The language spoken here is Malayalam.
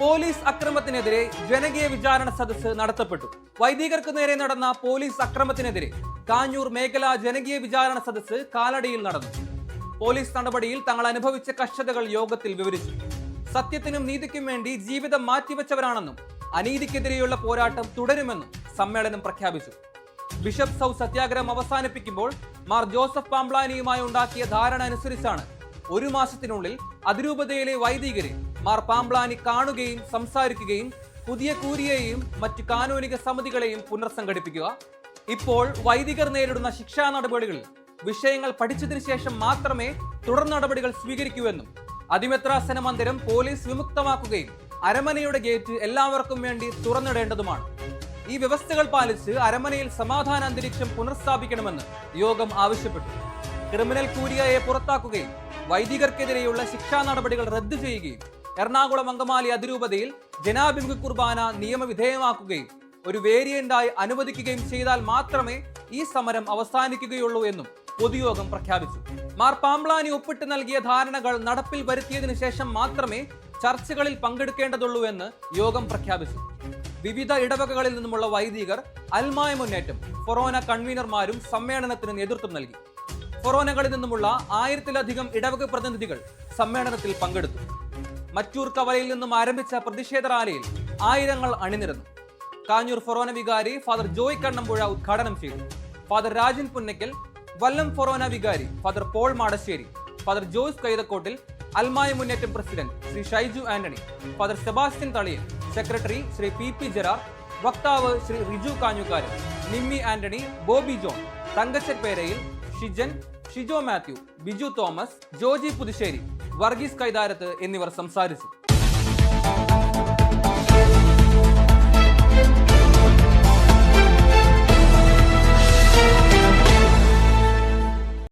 പോലീസ് അക്രമത്തിനെതിരെ ജനകീയ വിചാരണ സദസ്സ് നടത്തപ്പെട്ടു. വൈദികർക്ക് നേരെ നടന്ന പോലീസ് അക്രമത്തിനെതിരെ കാഞ്ഞൂർ മേഖലാ ജനകീയ വിചാരണ സദസ്സ് കാലടിയിൽ നടന്നു. പോലീസ് നടപടിയിൽ തങ്ങൾ അനുഭവിച്ച കഷ്ടതകൾ യോഗത്തിൽ വിവരിച്ചു. സത്യത്തിനും നീതിക്കും വേണ്ടി ജീവിതം മാറ്റിവെച്ചവരാണെന്നും അനീതിക്കെതിരെയുള്ള പോരാട്ടം തുടരുമെന്നും സമ്മേളനം പ്രഖ്യാപിച്ചു. ബിഷപ്പ് സൗ സത്യാഗ്രഹം അവസാനിപ്പിക്കുമ്പോൾ മാർ ജോസഫ് പാംബ്ലാനിയുമായി ഉണ്ടാക്കിയ ധാരണ അനുസരിച്ചാണ് ഒരു മാസത്തിനുള്ളിൽ അതിരൂപതയിലെ വൈദികരെ മാർ പാംബ്ലാനി കാണുകയും സംസാരിക്കുകയും പുതിയ കൂരിയെയും മറ്റു കാനോനിക സമിതികളെയും പുനർസംഘടിപ്പിക്കുക. ഇപ്പോൾ വൈദികർ നേരിടുന്ന ശിക്ഷാ നടപടികളിൽ വിഷയങ്ങൾ പഠിച്ചതിനു ശേഷം മാത്രമേ തുടർ നടപടികൾ സ്വീകരിക്കൂവെന്നും അതിമെത്രാസന മന്ദിരം പോലീസ് വിമുക്തമാക്കുകയും അരമനയുടെ ഗേറ്റ് എല്ലാവർക്കും വേണ്ടി തുറന്നിടേണ്ടതുമാണ്. ഈ വ്യവസ്ഥകൾ പാലിച്ച് അരമനയിൽ സമാധാന അന്തരീക്ഷം പുനഃസ്ഥാപിക്കണമെന്ന് യോഗം ആവശ്യപ്പെട്ടു. ക്രിമിനൽ കൂരിയയെ പുറത്താക്കുകയും വൈദികർക്കെതിരെയുള്ള ശിക്ഷാ നടപടികൾ റദ്ദു ചെയ്യുകയും എറണാകുളം അങ്കമാലി അതിരൂപതയിൽ ജനാഭിമുഖ കുർബാന നിയമവിധേയമാക്കുകയും ഒരു വേരിയന്റായി അനുവദിക്കുകയും ചെയ്താൽ മാത്രമേ ഈ സമരം അവസാനിക്കുകയുള്ളൂ എന്നും പൊതുയോഗം പ്രഖ്യാപിച്ചു. മാർ പാംബ്ലാനി ഒപ്പിട്ട് നൽകിയ ധാരണകൾ നടപ്പിൽ വരുത്തിയതിനു ശേഷം മാത്രമേ ചർച്ചകളിൽ പങ്കെടുക്കേണ്ടതുള്ളൂ എന്ന് യോഗം പ്രഖ്യാപിച്ചു. വിവിധ ഇടവകകളിൽ നിന്നുമുള്ള വൈദികർ അൽമായ മുന്നേറ്റം ഫൊറോന കൺവീനർമാരും സമ്മേളനത്തിന് നേതൃത്വം നൽകി. ഫൊറോനകളിൽ നിന്നുമുള്ള ആയിരത്തിലധികം ഇടവക പ്രതിനിധികൾ സമ്മേളനത്തിൽ പങ്കെടുത്തു. മറ്റൂർ കവലയിൽ നിന്നും ആരംഭിച്ച പ്രതിഷേധ റാലിയിൽ ആയിരങ്ങൾ അണിനിരന്നു. കാഞ്ഞൂർ ഫൊറോന വികാരി ഫാദർ ജോയ് കണ്ണമ്പുഴ ഉദ്ഘാടനം ചെയ്തു. ഫാദർ രാജൻ പുന്നയ്ക്കൽ വല്ലം ഫൊറോന വികാരി father Paul Madassery father Joyce Kaithakkottil അൽമായ മുന്നേറ്റം president Shri Shaiju Antony father Sebastian Thaliyan secretary Shri P P Gerard വക്താവ് Shri Riju Kanjukaran Nimmi Antony Bobby John Thankachapperayil Shijan Shijo Mathew Biju Thomas Joji Puthussery Varghese Kaitharath എന്നിവർ സംസാരിച്ചു.